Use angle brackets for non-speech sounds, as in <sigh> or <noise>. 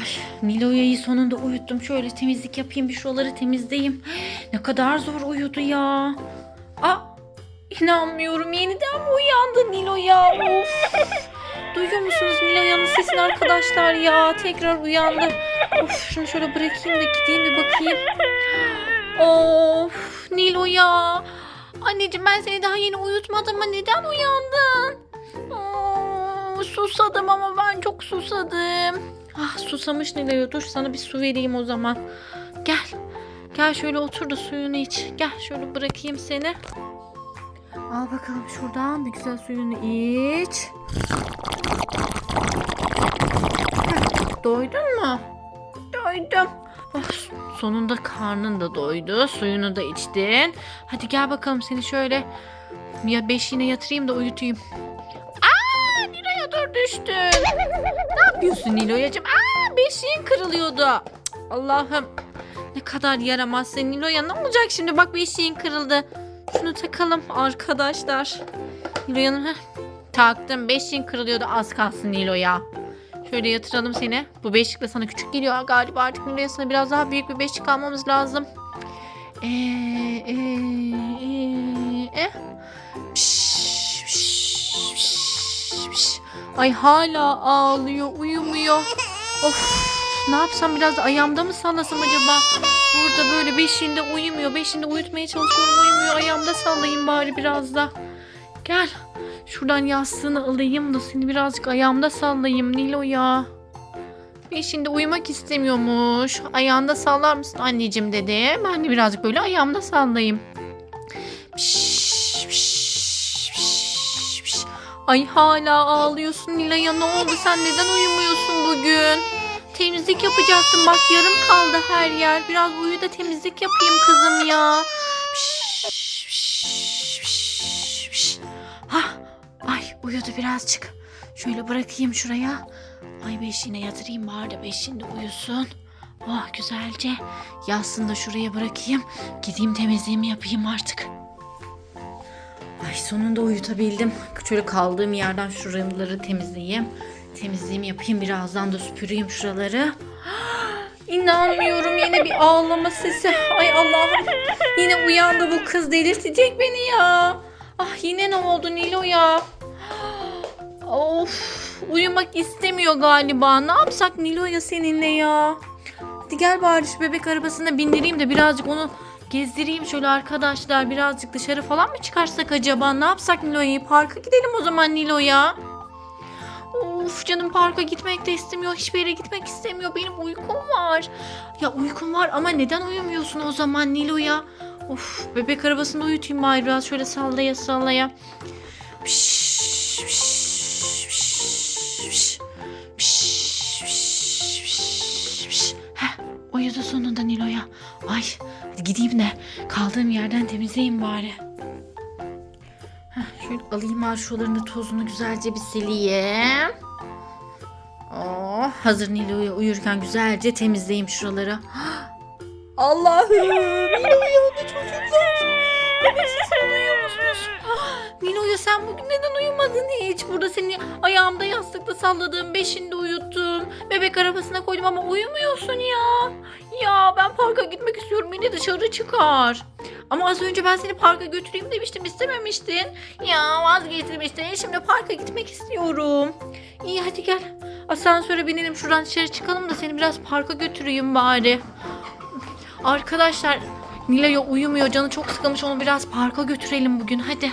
Ay Nilo'yu sonunda uyuttum. Şöyle temizlik yapayım bir şuraları temizleyeyim. Ne kadar zor uyudu ya. Aa inanmıyorum yeniden mi uyandı Nilo ya? Of. Duyuyor musunuz Nilo'yanın sesini arkadaşlar ya? Tekrar uyandı. Of şunu şöyle bırakayım da gideyim bir bakayım. Of Nilo ya. Anneciğim ben seni daha yeni uyutmadım mı? Neden uyandın? Oo, susadım ama ben çok susadım. Susamış Nilo'ya. Dur sana bir su vereyim o zaman. Gel. Gel şöyle otur da suyunu iç. Gel şöyle bırakayım seni. Al bakalım şuradan bir güzel suyunu iç. Doydun mu? Doydum. Oh, sonunda karnın da doydu. Suyunu da içtin. Hadi gel bakalım seni şöyle ya beşiğine yatırayım da uyutayım. Aa Nilo'ya dur düştün. ne yapıyorsun Nilo'yacığım? Aa beşiğin kırılıyordu. Allah'ım ne kadar yaramazsın Nilo'ya. Ne olacak şimdi? Bak beşiğin kırıldı. Şunu takalım arkadaşlar. Nilo'yanın heh, taktım. Beşiğin kırılıyordu az kalsın Nilo'ya. Şöyle yatıralım seni. Bu beşik de sana küçük geliyor galiba artık Nilo'ya sana biraz daha büyük bir beşik almamız lazım. Ee, piş, piş. Ay hala ağlıyor, uyumuyor. Of, ne yapsam biraz da ayağımda mı sallasam acaba? Burada böyle beşiğinde uyumuyor. Beşiğinde uyutmaya çalışıyorum, uyumuyor. Ayağımda sallayayım bari biraz da. Gel. Şuradan yastığını alayım da seni birazcık ayağımda sallayayım Nilo ya. Beşinde uyumak istemiyormuş. Ayağında sallar mısın anneciğim dedi. Ben de birazcık böyle ayağımda sallayayım. Piş, Ay hala ağlıyorsun Nilay'a ne oldu sen neden uyumuyorsun bugün? Temizlik yapacaktım bak yarım kaldı her yer. Biraz uyu da temizlik yapayım kızım ya. Piş, piş, piş, piş. Hah, ay uyudu birazcık. Şöyle bırakayım şuraya. Ay beşiğine yatırayım bari de beşiğinde uyusun. Oh güzelce. Yatsın da şuraya bırakayım. Gideyim temizliğimi yapayım artık. Ay sonunda uyutabildim. Şöyle kaldığım yerden şuraları temizleyeyim. Temizliğimi yapayım birazdan da süpüreyim şuraları. <gasps> İnanmıyorum yine bir ağlama sesi. Ay Allah'ım. Yine uyandı bu kız delirtecek beni ya. Ah yine ne oldu Nilo ya? <gasps> Of uyumak istemiyor galiba. Ne yapsak Nilo'ya seninle ya? Hadi gel bari şu bebek arabasına bindireyim de birazcık onu gezdireyim şöyle arkadaşlar. Birazcık dışarı falan mı çıkarsak acaba? Ne yapsak Nilo'yu? Parka gidelim o zaman Nilo'ya. Of canım parka gitmek de istemiyor. Hiçbir yere gitmek istemiyor. Benim uykum var. Ya uykum var ama neden uyumuyorsun o zaman Nilo'ya? Of bebek arabasında uyutayım bari biraz şöyle sallaya sallaya. Piş, uyudu sonunda Nilo'ya. Ay hadi gideyim de kaldığım yerden temizleyeyim bari. Heh, şöyle alayım arşolarını tozunu güzelce bir sileyim. Oh, hazır Nilo'ya uyurken güzelce temizleyeyim şuraları. <gasps> Allah'ım Nilo uyandı çocuklar. Bebek sesini duyuyor musunuz? Nilo'ya sen bugün neden uyumadın hiç? Burada seni ayağımda yastıkta salladığım beşinde uyuttum. Bebek arabasına koydum ama uyumuyorsun ya. Ya ben parka gitmek istiyorum beni dışarı çıkar. Ama az önce ben seni parka götüreyim demiştim istememiştin. Ya vazgeçtirmiştin. Şimdi parka gitmek istiyorum. İyi hadi gel. Asansöre binelim şuradan dışarı çıkalım da seni biraz parka götüreyim bari. Arkadaşlar Nilay'a uyumuyor canı çok sıkılmış onu biraz parka götürelim bugün hadi.